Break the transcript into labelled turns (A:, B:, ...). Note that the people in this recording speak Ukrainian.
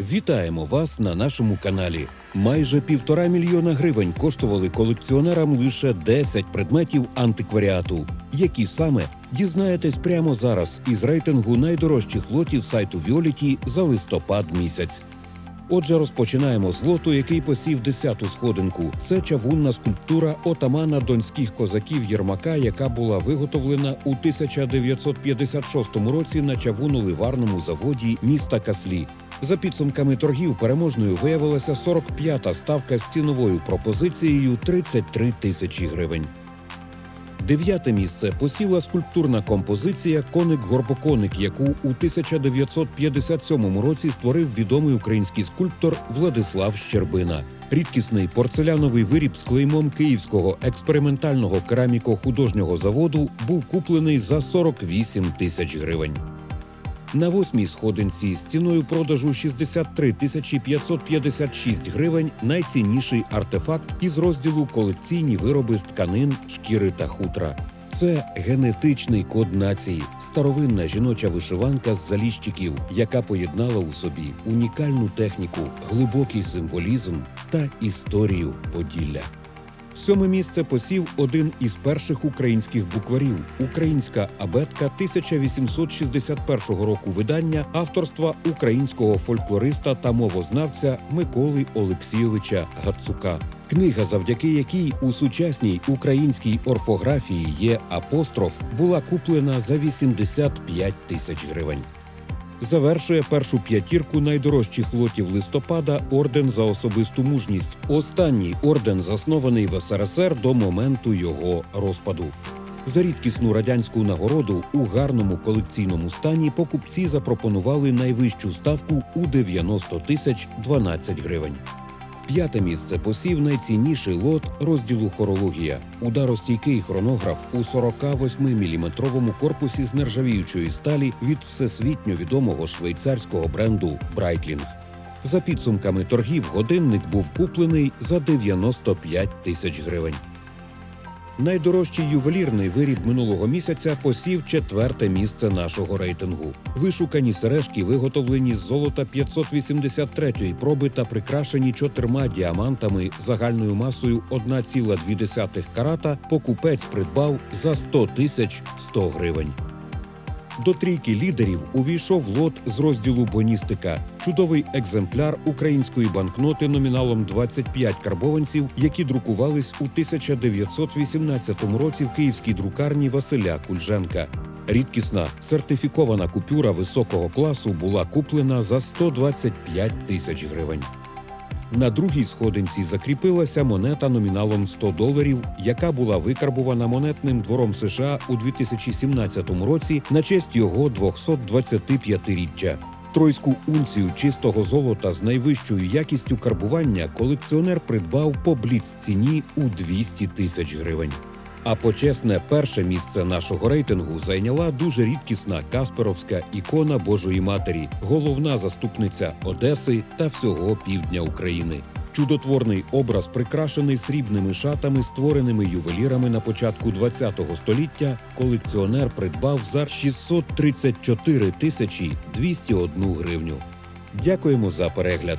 A: Вітаємо вас на нашому каналі. Майже півтора мільйона гривень коштували колекціонерам лише 10 предметів антикваріату. Які саме дізнаєтесь прямо зараз із рейтингу найдорожчих лотів сайту Віоліті за листопад місяць. Отже, розпочинаємо з лоту, який посів десяту сходинку. Це чавунна скульптура отамана донських козаків Єрмака, яка була виготовлена у 1956 році на чавуно-ливарному заводі міста Каслі. За підсумками торгів переможною виявилася 45-та ставка з ціновою пропозицією 33 тисячі гривень. Дев'яте місце посіла скульптурна композиція Коник Горбоконик, яку у 1957 році створив відомий український скульптор Владислав Щербина. Рідкісний порцеляновий виріб з клеймом Київського експериментального кераміко-художнього заводу був куплений за 48 тисяч гривень. На восьмій сходинці з ціною продажу 63 тисячі 556 гривень найцінніший артефакт із розділу колекційні вироби з тканин, шкіри та хутра. Це генетичний код нації, старовинна жіноча вишиванка з заліщиків, яка поєднала у собі унікальну техніку, глибокий символізм та історію Поділля. Сьоме місце посів один із перших українських букварів українська абетка 1861 року видання авторства українського фольклориста та мовознавця Миколи Олексійовича Гацука. Книга, завдяки якій у сучасній українській орфографії є апостроф, була куплена за 85 тисяч гривень. Завершує першу п'ятірку найдорожчих лотів листопада орден за особисту мужність. Останній орден заснований в СРСР до моменту його розпаду. За рідкісну радянську нагороду у гарному колекційному стані покупці запропонували найвищу ставку у 90 тисяч 12 гривень. П'яте місце посів найцінніший лот розділу хорологія. Ударостійкий хронограф у 48-мм корпусі з нержавіючої сталі від всесвітньо відомого швейцарського бренду Брайтлінг. За підсумками торгів годинник був куплений за 95 тисяч гривень. Найдорожчий ювелірний виріб минулого місяця посів четверте місце нашого рейтингу. Вишукані сережки, виготовлені з золота 583-ї проби та прикрашені чотирма діамантами загальною масою 1,2 карата, покупець придбав за 100 тисяч 100 гривень. До трійки лідерів увійшов лот з розділу Боністика, чудовий екземпляр української банкноти номіналом 25 карбованців, які друкувались у 1918 році в київській друкарні Василя Кульженка. Рідкісна сертифікована купюра високого класу була куплена за 125 тисяч гривень. На другій сходинці закріпилася монета номіналом 100 доларів, яка була викарбувана монетним двором США у 2017 році на честь його 225-річчя. Тройську унцію чистого золота з найвищою якістю карбування колекціонер придбав по бліц-ціні у 200 тисяч гривень. А почесне перше місце нашого рейтингу зайняла дуже рідкісна Касперовська ікона Божої Матері, головна заступниця Одеси та всього півдня України. Чудотворний образ прикрашений срібними шатами, створеними ювелірами на початку ХХ століття. Колекціонер придбав за 634 тисячі 201 гривню. Дякуємо за перегляд.